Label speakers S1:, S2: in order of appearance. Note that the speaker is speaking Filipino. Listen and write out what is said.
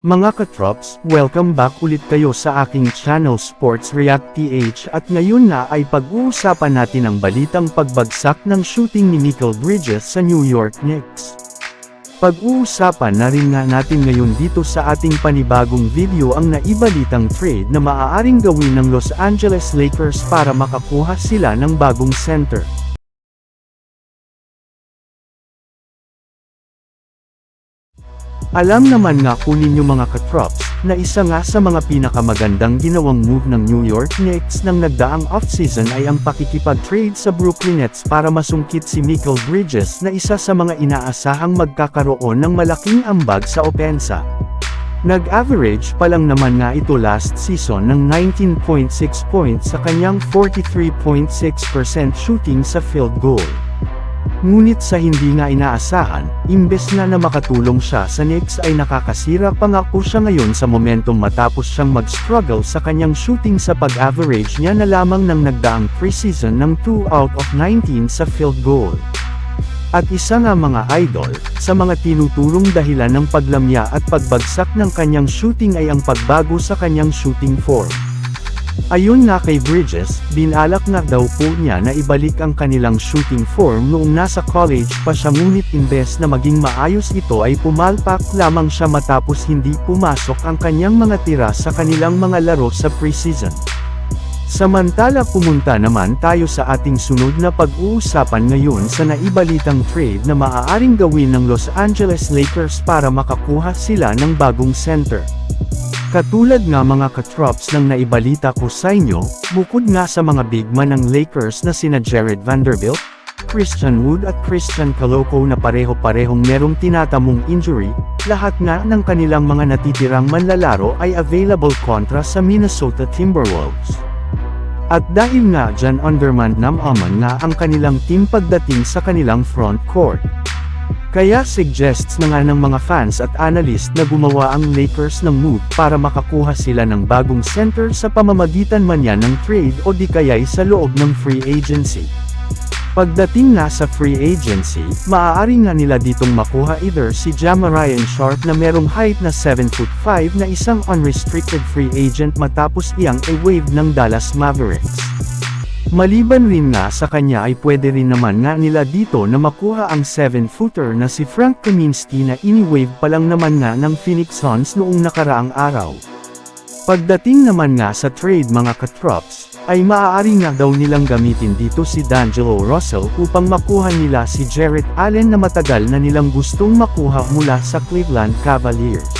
S1: Mga katrops, welcome back ulit kayo sa aking channel Sports React PH at ngayon na ay pag-uusapan natin ang balitang pagbagsak ng shooting ni Nickel Bridges sa New York Knicks. Pag-uusapan na rin nga natin ngayon dito sa ating panibagong video ang naibalitang trade na maaaring gawin ng Los Angeles Lakers para makakuha sila ng bagong center. Alam naman nga po ninyo mga katrops, na isa nga sa mga pinakamagandang ginawang move ng New York Knicks nang nagdaang offseason ay ang pakikipag-trade sa Brooklyn Nets para masungkit si Mikal Bridges na isa sa mga inaasahang magkakaroon ng malaking ambag sa opensa. Nag-average pa lang naman nga ito last season ng 19.6 points sa kanyang 43.6% shooting sa field goal. Ngunit sa hindi nga inaasahan, imbes na na makatulong siya sa Knicks ay nakakasira pa nga po siya ngayon sa momentum matapos siyang mag-struggle sa kanyang shooting sa pag-average niya na lamang ng nagdaang preseason ng 2 out of 19 sa field goal. At isa nga mga idol, sa mga tinutulong dahilan ng paglamya at pagbagsak ng kanyang shooting ay ang pagbago sa kanyang shooting form. Ayon nga kay Bridges, binalak nga daw po niya na ibalik ang kanilang shooting form noong nasa college pa siya ngunit imbes na maging maayos ito ay pumalpak lamang siya matapos hindi pumasok ang kanyang mga tira sa kanilang mga laro sa preseason. Samantala pumunta naman tayo sa ating sunod na pag-uusapan ngayon sa naibalitang trade na maaaring gawin ng Los Angeles Lakers para makakuha sila ng bagong center. Katulad nga mga katrops ng naibalita ko sa inyo, bukod nga sa mga big man ng Lakers na sina Jared Vanderbilt, Christian Wood at Christian Coloco na pareho-parehong merong tinatamong injury, lahat nga ng kanilang mga natitirang manlalaro ay available kontra sa Minnesota Timberwolves. At dahil nga dyan underman namaman nga ang kanilang team pagdating sa kanilang front court. Kaya suggests na nga ng mga fans at analyst na gumawa ang Lakers ng move para makakuha sila ng bagong center sa pamamagitan man yan ng trade o di kaya'y sa loob ng free agency. Pagdating na sa free agency, maaari nga nila ditong makuha either si Jamarian Sharp na merong height na 7'5 na isang unrestricted free agent matapos iyang i-wave ng Dallas Mavericks. Maliban rin nga sa kanya ay pwede rin naman nga nila dito na makuha ang 7-footer na si Frank Kaminsky na ini-wave pa lang naman nga ng Phoenix Suns noong nakaraang araw. Pagdating naman nga sa trade mga katrops, ay maaari nga daw nilang gamitin dito si D'Angelo Russell upang makuha nila si Jarrett Allen na matagal na nilang gustong makuha mula sa Cleveland Cavaliers.